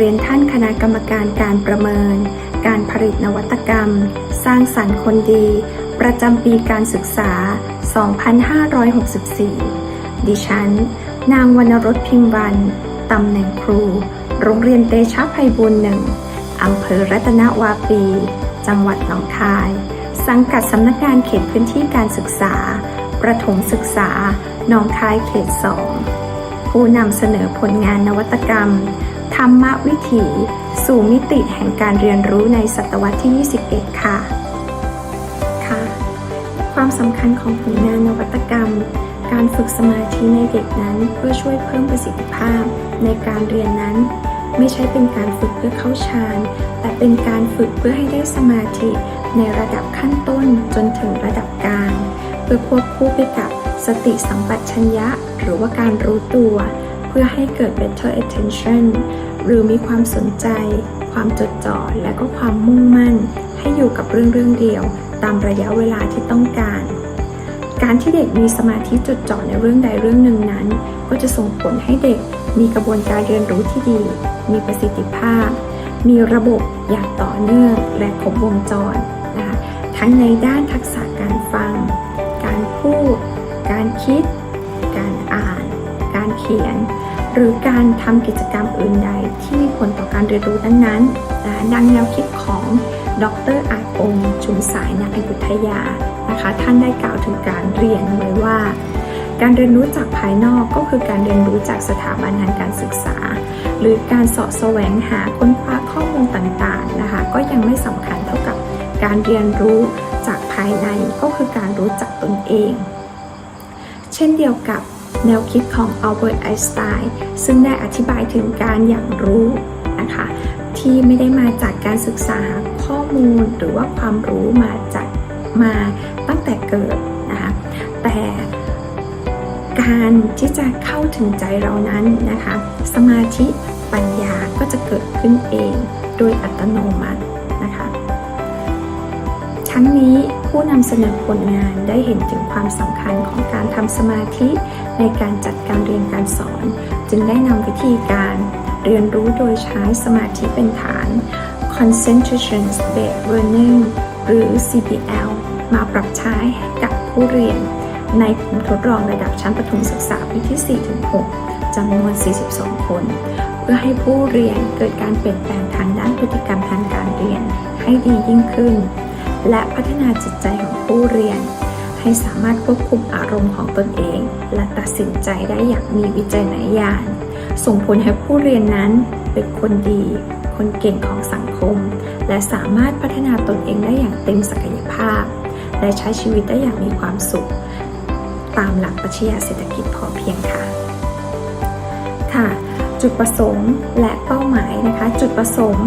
เรียนท่านคณะกรรมการการประเมิน การผลิตนวัตกรรม สร้างสรรค์คนดี ประจำปีการศึกษา 2564 ดิฉัน นางวรรณรสพิมพ์วัน ตำแหน่งครู โรงเรียนเตชะภัยบุญหนึ่งอำเภอรัตนวาปี จังหวัดหนองคาย สังกัดสำนักงานเขตพื้นที่การศึกษา ประถมศึกษาหนองคายเขต2ผู้นำเสนอผลงานนวัตกรรม ธรรมวิถี สู่มิติแห่งการเรียนรู้ในศตวรรษที่ 21 ค่ะ ค่ะ ความสำคัญของผลงานนวัตกรรม การฝึกสมาธิในเด็กนั้นเพื่อช่วยเพิ่มประสิทธิภาพในการเรียนนั้น ไม่ใช่เป็นการฝึกเพื่อเข้าฌานแต่เป็นการฝึกเพื่อให้ได้สมาธิในระดับขั้นต้นจนถึงระดับกลาง เพื่อควบคู่ไปกับสติสัมปชัญญะ หรือว่าการรู้ตัว พื่อให้เกิด better attention หรือมีความสนใจ ความจดจ่อ และก็ความมุ่งมั่น ให้อยู่กับเรื่องเรื่องเดียว ตามระยะเวลาที่ต้องการ การที่เด็กมีสมาธิจดจ่อในเรื่องใดเรื่องหนึ่งนั้น ก็จะส่งผลให้เด็กมีกระบวนการเรียนรู้ที่ดี มีประสิทธิภาพ มีระบบอย่างต่อเนื่องและครบวงจรนะคะทั้งในด้านทักษะการฟัง การพูด การคิด การอ่าน การเขียน หรือการทำกิจกรรมอื่นใดที่มีผลต่อการเรียนรู้นั้นๆนะดังแนวคิดของดรอาจองค์ชุมสายนักอยุธยานะคะท่านได้กล่าวถึงการเรียนไว้ว่า การเรียนรู้จากภายนอกก็คือการเรียนรู้จากสถาบันทางการศึกษา หรือการเสาะแสวงหาค้นคว้าข้อมูลต่างๆนะคะก็ยังไม่สำคัญเท่ากับการเรียนรู้จากภายในก็คือการรู้จักตนเอง เช่นเดียวกับ แนวคิดของอัลเบิร์ตไอน์สไตน์ซึ่งได้อธิบายถึงการอย่างรู้นะคะที่ไม่ได้มาจากการศึกษาข้อมูลหรือว่าความรู้มาจากมาตั้งแต่เกิดนะคะแต่การที่จะเข้าถึงใจเรานั้นนะคะ สมาธิปัญญาก็จะเกิดขึ้นเองโดยอัตโนมัตินะคะทั้งนี้ผู้นำเสนอผลงานได้เห็นถึงความสำคัญของการทำสมาธิ ในการจัดการเรียนการสอน จึงได้นำวิธีการเรียนรู้โดยใช้สมาธิเป็นฐาน concentration based learning หรือ CBL มาปรับใช้กับผู้เรียน ในกลุ่มทดลองระดับชั้นประถมศึกษาปีที่ 4-6จำนวน 42 คน เพื่อให้ผู้เรียนเกิดการเปลี่ยนแปลงทางด้านพฤติกรรมทางการเรียนให้ดียิ่งขึ้น และพัฒนาจิตใจของผู้เรียน ให้สามารถควบคุมอารมณ์ของตนเอง และตัดสินใจได้อย่างมีวิจัยหนญาณส่งผลให้ผู้เรียนนั้นเป็นคนดี คนเก่งของสังคม และสามารถพัฒนาตนเองได้อย่างเต็มศักยภาพ และใช้ชีวิตได้อย่างมีความสุข ตามหลักปรัชญาเศรษฐกิจพอเพียงค่ะ ค่ะจุดประสงค์และเป้าหมายนะคะ จุดประสงค์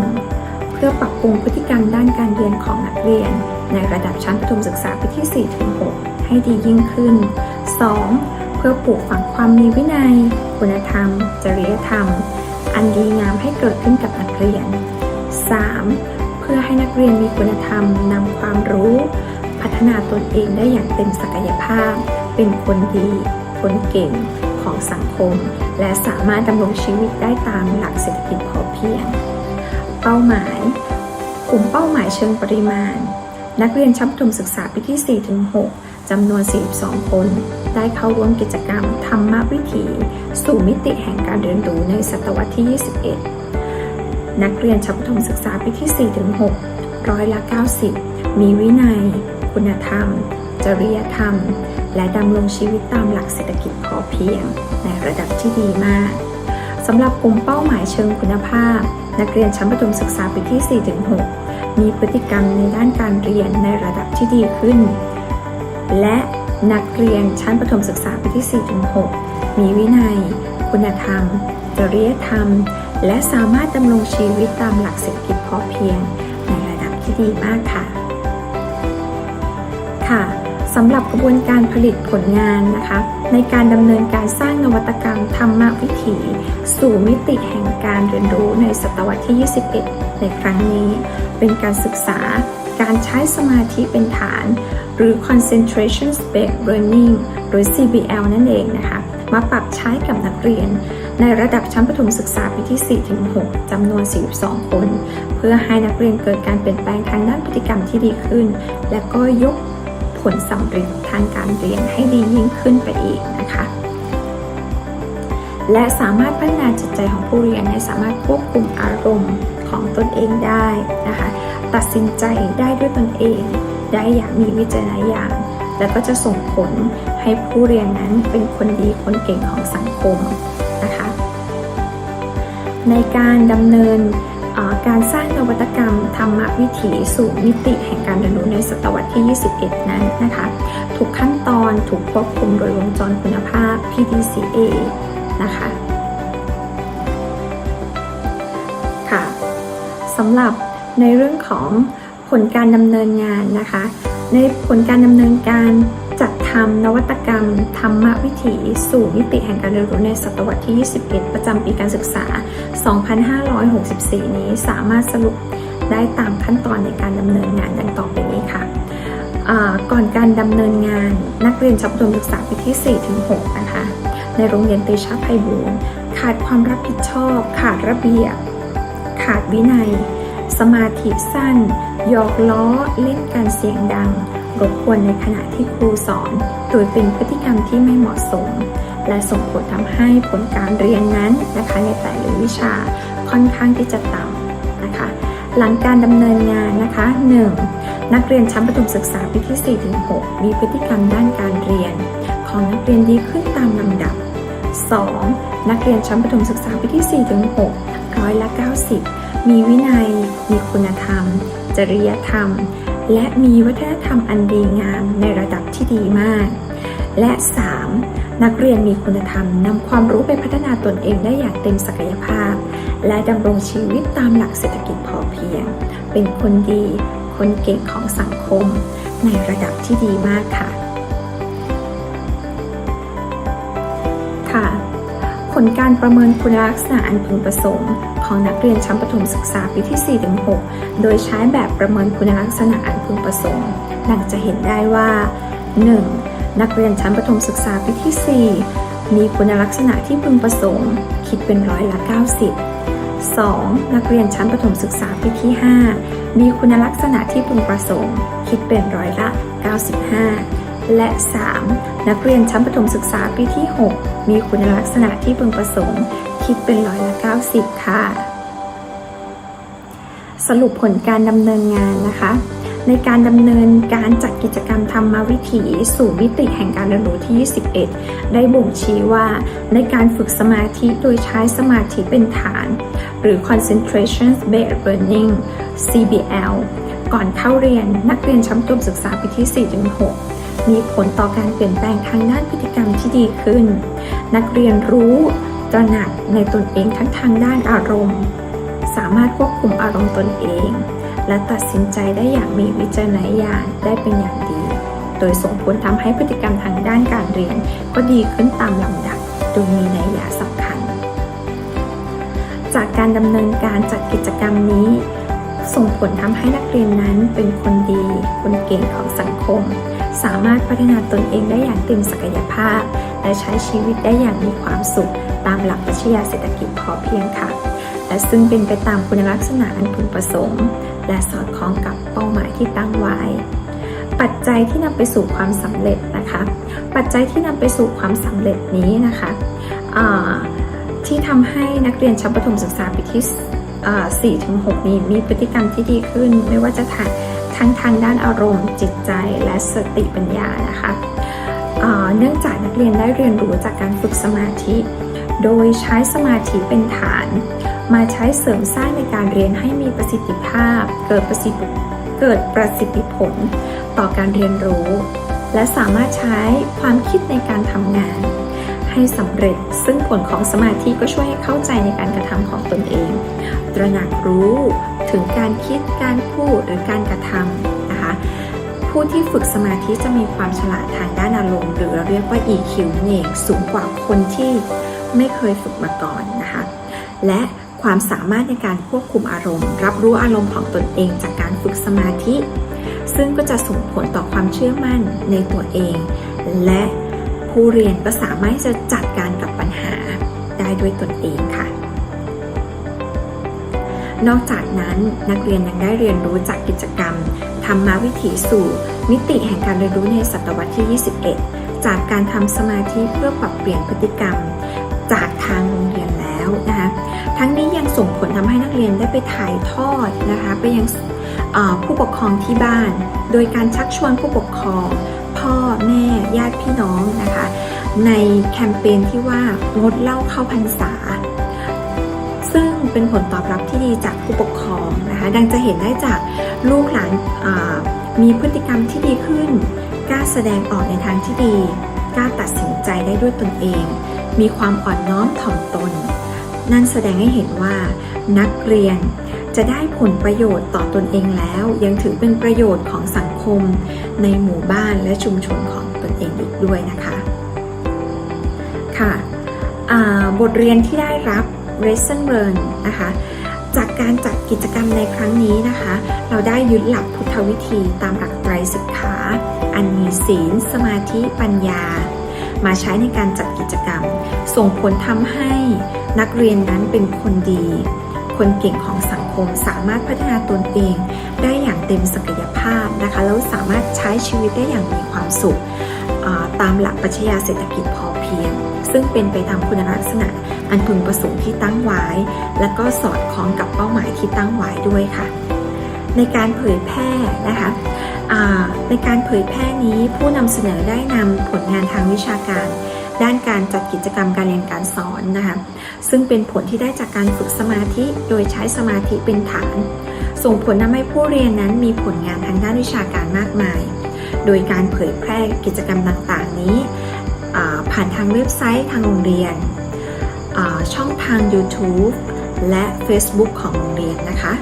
1. เพื่อปรับปรุงพฤติกรรมด้านการเรียนของนักเรียน ในระดับชั้นประถมศึกษาปีที่ 4-6 ให้ดียิ่งขึ้น 2. เพื่อปลูกฝังความมีวินัย คุณธรรม จริยธรรม อันดีงามให้เกิดขึ้นกับนักเรียน 3. เพื่อให้นักเรียนมีคุณธรรมนำความรู้ พัฒนาตนเองได้อย่างเต็มศักยภาพ เป็นคนดี คนเก่งของสังคม และสามารถดำรงชีวิตได้ตามหลักเศรษฐกิจพอเพียง เป้าหมาย กลุ่มเป้าหมายเชิงปริมาณ นักเรียนชั้นประถมศึกษาปีที่ 4-6 จำนวน 42 คน ได้เข้าร่วมกิจกรรมธรรมวิถี สู่มิติแห่งการเรียนรู้ในศตวรรษที่ 21 นักเรียนชั้นประถมศึกษาปีที่ 4-6 ร้อยละ 90 มีวินัย คุณธรรม จริยธรรม และดำรงชีวิตตามหลักเศรษฐกิจพอเพียง ในระดับที่ดีมากสำหรับกลุ่มเป้าหมายเชิงคุณภาพ นักเรียนชั้นประถมศึกษาปีที่ 4-6 มีพฤติกรรมในด้านการเรียนในระดับที่ดีขึ้น และนักเรียนชั้นประถมศึกษาปีที่ 4-6 มีวินัย คุณธรรม จริยธรรม และสามารถดำรงชีวิตตามหลักเศรษฐกิจพอเพียง ในระดับที่ดีมากค่ะ ค่ะ สำหรับกระบวนการผลิตผลงานนะคะ ในการดำเนินการสร้างนวัตกรรมธรรมวิถี สู่มิติแห่งการเรียนรู้ในศตวรรษที่ 21 ในครั้งนี้ เป็นการศึกษาการใช้สมาธิเป็นฐาน หรือ concentration based learning หรือ CBL นั่นเองนะคะ มาปรับใช้กับนักเรียน ในระดับชั้นประถมศึกษาปีที่4-6จำนวน 42 คน เพื่อให้นักเรียนเกิดการเปลี่ยนแปลงทางด้านพฤติกรรมที่ดีขึ้น และก็ยก ลสำเร็จทางการเรียนให้ดียิ่งขึ้นไปอีกนะคะ และสามารถพัฒนาจิตใจของผู้เรียนให้สามารถควบคุมอารมณ์ของตนเองได้นะคะ ตัดสินใจได้ด้วยตนเอง ได้อย่างมีวิจารณญาณและก็จะส่งผลให้ผู้เรียนนั้นเป็นคนดีคนเก่งของสังคมนะคะ ในการดำเนิน การสร้างนวัตกรรมธรรมวิถีสู่มิติแห่งการเรียนรู้ในศตวรรษที่ 21 นั้นนะคะทุกขั้นตอนถูกควบคุมโดยวงจรคุณภาพ PDCA นะคะค่ะสำหรับในเรื่องของผลการดำเนินงานนะคะ ในผลการดำเนินการ จัดทำนวัตกรรม ธรรมวิถี สู่มิติแห่งการเรียนรู้ในศตวรรษที่ 21 ประจำปีการศึกษา 2564 นี้สามารถสรุปได้ตามขั้นตอนในการดำเนินงานดังต่อไปนี้ค่ะ ก่อนการดำเนินงานนักเรียนชั้นประถมศึกษาปีที่ 4-6 นะคะ ในโรงเรียนเตชะไพบูลย์ขาดความรับผิดชอบ ขาดระเบียบ ขาดวินัย สมาธิสั้น หยอกล้อ เล่นการเสียงดัง รบกวนในขณะที่ครูสอน โดยเป็นพฤติกรรมที่ไม่เหมาะสม และส่งผลทำให้ผลการเรียนนั้นนะคะในแต่ละวิชาค่อนข้างที่จะต่ำนะคะ หลังการดำเนินงานนะคะ 1. นักเรียนชั้นประถมศึกษาปีที่ 4-6 มีพฤติกรรมด้านการเรียน ของนักเรียนดีขึ้นตามลำดับ 2. นักเรียนชั้นประถมศึกษาปีที่ 4-6 ร้อยละ 90 มีวินัย มีคุณธรรม จริยธรรม และมีวัฒนธรรมอันดีงามในระดับที่ดีมาก และ 3. นักเรียนมีคุณธรรมนำความรู้ไปพัฒนาตนเองได้อย่างเต็มศักยภาพ และดำรงชีวิตตามหลักเศรษฐกิจพอเพียง เป็นคนดี คนเก่งของสังคม ในระดับที่ดีมากค่ะค่ะ ผลการประเมินคุณลักษณะอันพึงประสงค์ ของนักเรียนชั้นประถมศึกษาปีที่ 4-6 โดยใช้แบบประเมินคุณลักษณะอันพึงประสงค์ ดังจะเห็นได้ว่า 1. นักเรียนชั้นประถมศึกษาปีที่ 4 มีคุณลักษณะที่พึงประสงค์ คิดเป็นร้อยละ 90 2. นักเรียนชั้นประถมศึกษาปีที่ 5 มีคุณลักษณะที่พึงประสงค์ คิดเป็นร้อยละ 95 และ 3. นักเรียนชั้นประถมศึกษาปีที่ 6 มีคุณลักษณะที่พึงประสงค์ คิดเป็นร้อยละ 90 ค่ะ สรุปผลการดำเนินงานนะคะ ในการดำเนินการจัดกิจกรรมธรรมวิถี สู่มิติแห่งการเรียนรู้ที่ 21 ได้บ่งชี้ว่าในการฝึกสมาธิโดยใช้สมาธิเป็นฐาน หรือ concentration based learning CBL ก่อนเข้าเรียนนักเรียนชั้นประถมศึกษาปีที่4-6 มีผลต่อการเปลี่ยนแปลงทางด้านพฤติกรรมที่ดีขึ้น นักเรียนรู้ตระหนักในตนเองทั้งทางด้านอารมณ์ สามารถควบคุมอารมณ์ตนเอง และตัดสินใจได้อย่างมีวิจารณญาณได้เป็นอย่างดี โดยส่งผลทำให้พฤติกรรมทางด้านการเรียน ก็ดีขึ้นตามลำดับโดยมีนัยยะสำคัญ จากการดำเนินการจัดกิจกรรมนี้ส่งผลทำให้นักเรียนนั้นเป็นคนดี คนเก่งของสังคม สามารถพัฒนาตนเองได้อย่างเต็มศักยภาพ และใช้ชีวิตได้อย่างมีความสุข ตามหลักปรัชญาเศรษฐกิจพอเพียงค่ะ และซึ่งเป็นไปตามคุณลักษณะอันพึงประสงค์ และสอดคล้องกับเป้าหมายที่ตั้งไว้ปัจจัยที่นำไปสู่ความสำเร็จนะคะ ปัจจัยที่นำไปสู่ความสำเร็จนี้นะคะที่ทำให้นักเรียนชั้นประถมศึกษาปีที่4-6นี้มีพฤติกรรมที่ดีขึ้น ไม่ว่าจะทาง ทั้งทางด้านอารมณ์ จิตใจและสติปัญญานะคะเนื่องจากนักเรียนได้เรียนรู้จากการฝึกสมาธิ โดยใช้สมาธิเป็นฐาน มาใช้เสริมสร้างในการเรียนให้มีประสิทธิภาพ เกิดประสิทธิเกิดประสิทธิผลต่อการเรียนรู้ และสามารถใช้ความคิดในการทำงาน ให้สำเร็จซึ่งผลของสมาธิก็ช่วยให้เข้าใจในการกระทำของตนเอง ตระหนักรู้ ถึงการคิดการพูดหรือการกระทำนะคะ ผู้ที่ฝึกสมาธิจะมีความฉลาดทางด้านอารมณ์ หรือเราเรียกว่า EQ นั่นเองสูงกว่าคนที่ไม่เคยฝึกมาก่อนนะคะ และความสามารถในการควบคุมอารมณ์ รับรู้อารมณ์ของตนเองจากการฝึกสมาธิ ซึ่งก็จะส่งผลต่อความเชื่อมั่นในตัวเอง และผผู้เรียนก็สามารถจะจัดการกับปัญหาได้ด้วยตนเองค่ะ นอกจากนั้นนักเรียนยังได้เรียนรู้จากกิจกรรมธรรมวิถีสู่ มิติแห่งการเรียนรู้ในศตวรรษที่ 21 จากการทำสมาธิเพื่อปรับเปลี่ยนพฤติกรรม จากทางโรงเรียนแล้วนะคะทั้งนี้ยังส่งผลทำให้นักเรียนได้ไปถ่ายทอดนะคะไปยังผู้ปกครองที่บ้าน โดยการชักชวนผู้ปกครอง พ่อแม่ญาติพี่น้องนะคะในแคมเปญที่ว่างดเหล้าเข้าพรรษา เป็นผลตอบรับที่ดีจากผู้ปกครองนะคะดังจะเห็นได้จากลูกหลานมีพฤติกรรมที่ดีขึ้นกล้าแสดงออกในทางที่ดีกล้าตัดสินใจได้ด้วยตนเอง มีความอ่อนน้อมถ่อมตน นั่นแสดงให้เห็นว่า นักเรียนจะได้ผลประโยชน์ต่อตนเองแล้ว ยังถือเป็นประโยชน์ของสังคม ในหมู่บ้านและชุมชนของตนเองอีกด้วยนะคะค่ะบทเรียนที่ได้รับ lesson learn นะคะ จากการจัดกิจกรรมในครั้งนี้นะคะ เราได้ยึดหลักพุทธวิธีตามหลักไตรสิกขา อันมีศีล สมาธิปัญญา มาใช้ในการจัดกิจกรรม ส่งผลทำให้นักเรียนนั้นเป็นคนดี คนเก่งของสังคมสามารถพัฒนาตนเอง ได้อย่างเต็มศักยภาพนะคะแล้วสามารถใช้ชีวิตได้อย่างมีความสุขตามหลักปรัชญาเศรษฐกิจพอเพียง ซึ่งเป็นไปตามคุณลักษณะ อันพึงประสงค์ที่ตั้งไว้ และก็สอดคล้องกับเป้าหมายที่ตั้งไว้ด้วยค่ะ ในการเผยแพร่นะคะในการเผยแพร่นี้ผู้นำเสนอได้นำผลงานทางวิชาการ ด้านการจัดกิจกรรมการเรียนการสอนนะคะซึ่งเป็นผลที่ได้จากการฝึกสมาธิโดยใช้สมาธิเป็นฐาน ส่งผลทำให้ผู้เรียนนั้นมีผลงานทางด้านวิชาการมากมาย โดยการเผยแพร่กิจกรรมต่างๆนี้ผ่านทางเว็บไซต์ทางโรงเรียน ช่องทาง YouTube และ Facebook ของโรงเรียนนะคะ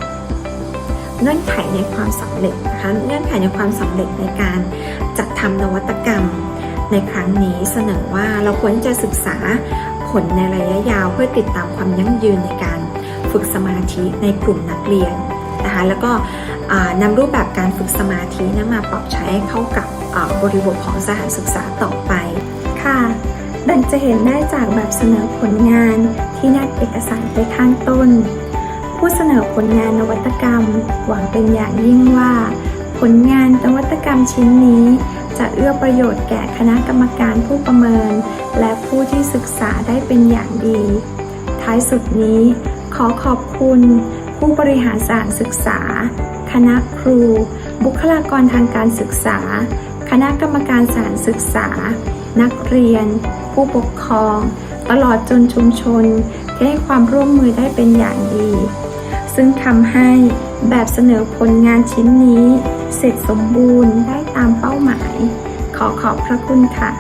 เงื่อนไขในความสำเร็จนะคะเงื่อนไขในความสำเร็จในการจัดทำนวัตกรรมในครั้งนี้เสนอว่าเราควรจะศึกษาผลในระยะยาวเพื่อติดตามความยั่งยืนในการฝึกสมาธิในกลุ่มนักเรียนนะคะแล้วก็นำรูปแบบการฝึกสมาธินั้นมาปรับใช้เข้ากับบริบทของสถานศึกษาต่อไปค่ะ ดังจะเห็นได้จากแบบเสนอผลงานที่แนบเอกสารไปข้างต้น ผู้เสนอผลงานนวัตกรรม หวังเป็นอย่างยิ่งว่า ผลงานนวัตกรรมชิ้นนี้ จะเอื้อประโยชน์แก่คณะกรรมการผู้ประเมิน และผู้ที่ศึกษาได้เป็นอย่างดี ท้ายสุดนี้ ขอขอบคุณ ผู้บริหารสถานศึกษา คณะครู บุคลากรทางการศึกษา คณะกรรมการสถานศึกษา นักเรียน ผู้ปกครอง ตลอดจนชุมชน ที่ให้ความร่วมมือได้เป็นอย่างดี ซึ่งทำให้แบบเสนอผลงานชิ้นนี้ เสร็จสมบูรณ์ได้ตามเป้าหมาย ขอขอบพระคุณค่ะ